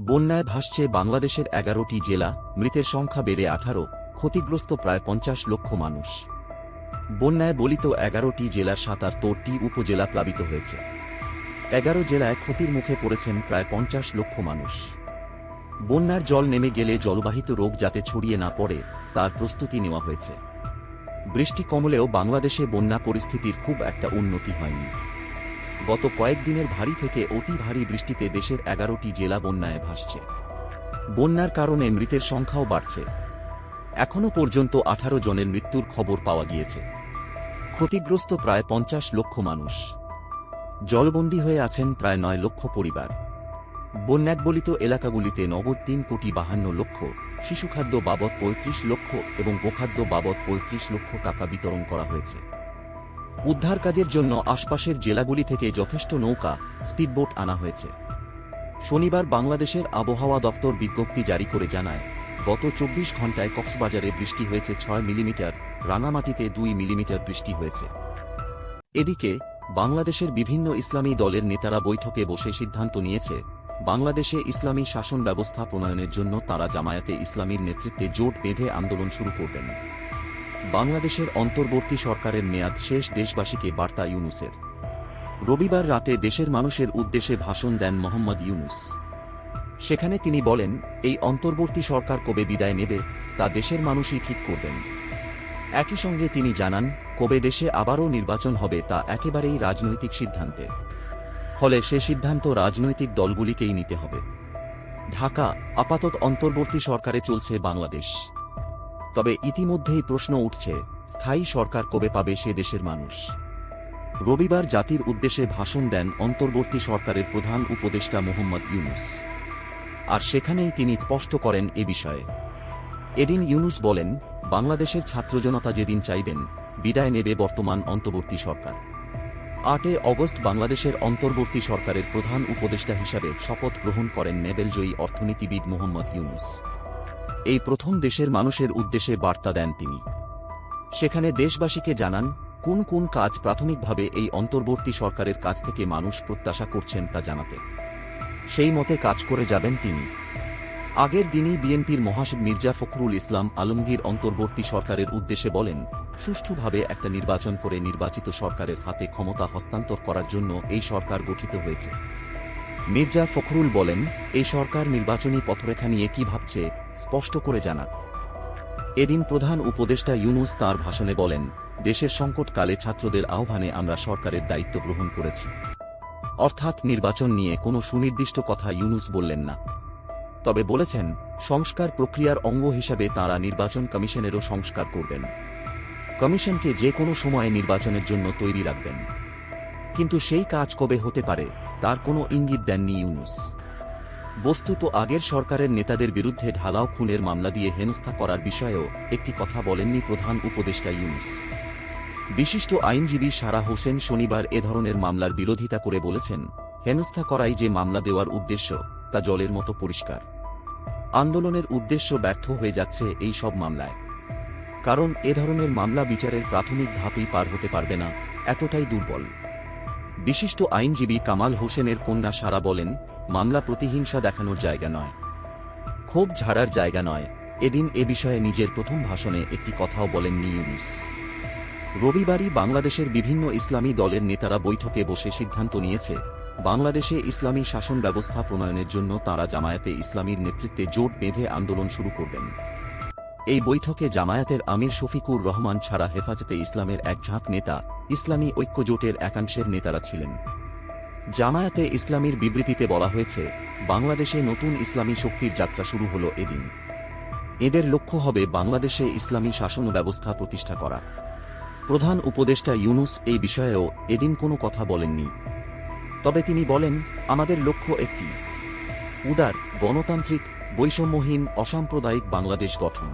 বন্যায় ভাসছে বাংলাদেশের এগারোটি জেলা, মৃতের সংখ্যা বেড়ে আঠারো, ক্ষতিগ্রস্ত প্রায় পঞ্চাশ লক্ষ মানুষ। বন্যায় বলিত এগারোটি জেলার সাতাত্তরটি উপজেলা প্লাবিত হয়েছে। এগারো জেলায় ক্ষতির মুখে পড়েছেন প্রায় পঞ্চাশ লক্ষ মানুষ। বন্যার জল নেমে গেলে জলবাহিত রোগ যাতে ছড়িয়ে না পড়ে, তার প্রস্তুতি নেওয়া হয়েছে। বৃষ্টি কমলেও বাংলাদেশে বন্যা পরিস্থিতির খুব একটা উন্নতি হয়নি। গত কয়েকদিনের ভারী থেকে অতি ভারী বৃষ্টিতে দেশের এগারোটি জেলা বন্যায় ভাসছে। বন্যার কারণে মৃতের সংখ্যাও বাড়ছে। এখনও পর্যন্ত আঠারো জনের মৃত্যুর খবর পাওয়া গিয়েছে। ক্ষতিগ্রস্ত প্রায় পঞ্চাশ লক্ষ মানুষ। জলবন্দী হয়ে আছেন প্রায় নয় লক্ষ পরিবার। বন্যাকবলিত এলাকাগুলিতে নগদ তিন কোটি বাহান্ন লক্ষ, শিশুখাদ্য বাবদ পঁয়ত্রিশ লক্ষ এবং গোখাদ্য বাবদ পঁয়ত্রিশ লক্ষ টাকা বিতরণ করা হয়েছে। উদ্ধার কাজের জন্য আশপাশের জেলাগুলি থেকে যথেষ্ট নৌকা, স্পিডবোট আনা হয়েছে। শনিবার বাংলাদেশের আবহাওয়া দপ্তর বিজ্ঞপ্তি জারি করে জানায়, গত চব্বিশ ঘন্টায় কক্সবাজারে বৃষ্টি হয়েছে ছয় মিলিমিটার, রাঙামাটিতে দুই মিলিমিটার বৃষ্টি হয়েছে। এদিকে, বাংলাদেশের বিভিন্ন ইসলামী দলের নেতারা বৈঠকে বসে সিদ্ধান্ত নিয়েছে, বাংলাদেশে ইসলামী শাসন ব্যবস্থা প্রণয়নের জন্য তারা জামায়াতে ইসলামীর নেতৃত্বে জোট বেঁধে আন্দোলন শুরু করবেন। বাংলাদেশের অন্তর্বর্তী সরকারের মেয়াদ শেষ দেশবাসীকে বার্তা ইউনুসের। রবিবার রাতে দেশের মানুষের উদ্দেশ্যে ভাষণ দেন মোহাম্মদ ইউনুস। সেখানে তিনি বলেন, এই অন্তর্বর্তী সরকার কবে বিদায় নেবে, তা দেশের মানুষই ঠিক করবেন। একই সঙ্গে তিনি জানান, কবে দেশে আবারও নির্বাচন হবে, তা একেবারেই রাজনৈতিক সিদ্ধান্তে। ফলে সে সিদ্ধান্ত রাজনৈতিক দলগুলিকেই নিতে হবে। ঢাকা, আপাতত অন্তর্বর্তী সরকারে চলছে বাংলাদেশ। তবে ইতিমধ্যেই প্রশ্ন উঠছে, স্থায়ী সরকার কবে পাবে সে দেশের মানুষ? রবিবার জাতির উদ্দেশ্যে ভাষণ দেন অন্তর্বর্তী সরকারের প্রধান উপদেষ্টা মোহাম্মদ ইউনুস। আর সেখানেই তিনি স্পষ্ট করেন এ বিষয়ে। এদিন ইউনুস বলেন, বাংলাদেশের ছাত্রজনতা যেদিন চাইবেন, বিদায় নেবে বর্তমান অন্তর্বর্তী সরকার। আটে অগস্ট বাংলাদেশের অন্তর্বর্তী সরকারের প্রধান উপদেষ্টা হিসাবে শপথ গ্রহণ করেন নেবেলজয়ী অর্থনীতিবিদ মোহাম্মদ ইউনুস। এই প্রথম দেশের মানুষের উদ্দেশ্যে বার্তা দেন তিনি। সেখানে দেশবাসীকে জানান, কোন কোন কাজ প্রাথমিকভাবে এই অন্তর্বর্তী সরকারের কাছ থেকে মানুষ প্রত্যাশা করছেন তা জানাতে। সেই মতে কাজ করে যাবেন তিনি। আগের দিনই বিএনপির মহাসচিব মির্জা ফখরুল ইসলাম আলমগীর অন্তর্বর্তী সরকারের উদ্দেশ্যে বলেন, সুষ্ঠুভাবে একটা নির্বাচন করে নির্বাচিত সরকারের হাতে ক্ষমতা হস্তান্তর করার জন্য এই সরকার গঠিত হয়েছে। মির্জা ফখরুল বলেন, এই সরকার নির্বাচনী পথরেখা নিয়ে কি ভাবছে স্পষ্ট করে জানাক এদিন প্রধান উপদেষ্টা ইউনুস তার ভাষণে বলেন, দেশের সংকটকালে ছাত্রদের আহ্বানে আমরা সরকারের দায়িত্ব গ্রহণ করেছি। অর্থাৎ নির্বাচন নিয়ে কোনো সুনির্দিষ্ট কথা ইউনুস বললেন না। তবে বলেছেন, সংস্কার প্রক্রিয়ার অঙ্গ হিসাবে তাঁরা নির্বাচন কমিশনেরও সংস্কার করবেন। কমিশনকে যে কোনো সময়ে নির্বাচনের জন্য তৈরি রাখবেন। কিন্তু সেই কাজ কবে হতে পারে, তার কোনো ইঙ্গিত দেননি ইউনুস। বস্তুত আগের সরকারের নেতাদের বিরুদ্ধে ঢালাও খুনের মামলা দিয়ে হেনস্থা করার বিষয়েও একটি কথা বলেননি প্রধান উপদেষ্টা ইউনুস। বিশিষ্ট আইনজীবী সারা হোসেন শনিবার এ ধরনের মামলার বিরোধিতা করে বলেছেন, হেনস্থা করাই যে মামলা দেওয়ার উদ্দেশ্য, তা জলের মতো পরিষ্কার। আন্দোলনের উদ্দেশ্য ব্যর্থ হয়ে যাচ্ছে এই সব মামলায়। কারণ এ ধরনের মামলা বিচারের প্রাথমিক ধাপেই পার হতে পারবে না, এতটাই দুর্বল। বিশিষ্ট আইনজীবী কামাল হোসেনের কন্যা সারা বলেন, মামলা প্রতিহিংসা দেখানোর জায়গা নয়। ক্ষোভ ঝাড়ার জায়গা নয়। এদিন এ বিষয়ে নিজের প্রথম ভাষণে একটি কথাও বলেননি ইউনুস। রবিবারই বাংলাদেশের বিভিন্ন ইসলামী দলের নেতারা বৈঠকে বসে সিদ্ধান্ত নিয়েছে, বাংলাদেশে ইসলামী শাসন ব্যবস্থা প্রণয়নের জন্য তারা জামায়াতে ইসলামীর নেতৃত্বে জোট বেঁধে আন্দোলন শুরু করবেন। এই বৈঠকে জামায়াতের আমির শফিকুর রহমান ছাড়া হেফাজতে ইসলামের এক ঝাঁক নেতা, ইসলামী ঐক্য জোটের একাংশের নেতারা ছিলেন। জামায়াতে ইসলামীর বিবৃতিতে বলা হয়েছে, বাংলাদেশে নতুন ইসলামী শক্তির যাত্রা শুরু হল এদিন। এদের লক্ষ্য হবে বাংলাদেশে ইসলামী শাসন ব্যবস্থা প্রতিষ্ঠা করা। প্রধান উপদেষ্টা ইউনুস এই বিষয়েও এদিন কোনো কথা বলেননি। তবে তিনি বলেন, আমাদের লক্ষ্য একটি, উদার, গণতান্ত্রিক, বৈষম্যহীন, অসাম্প্রদায়িক বাংলাদেশ গঠন।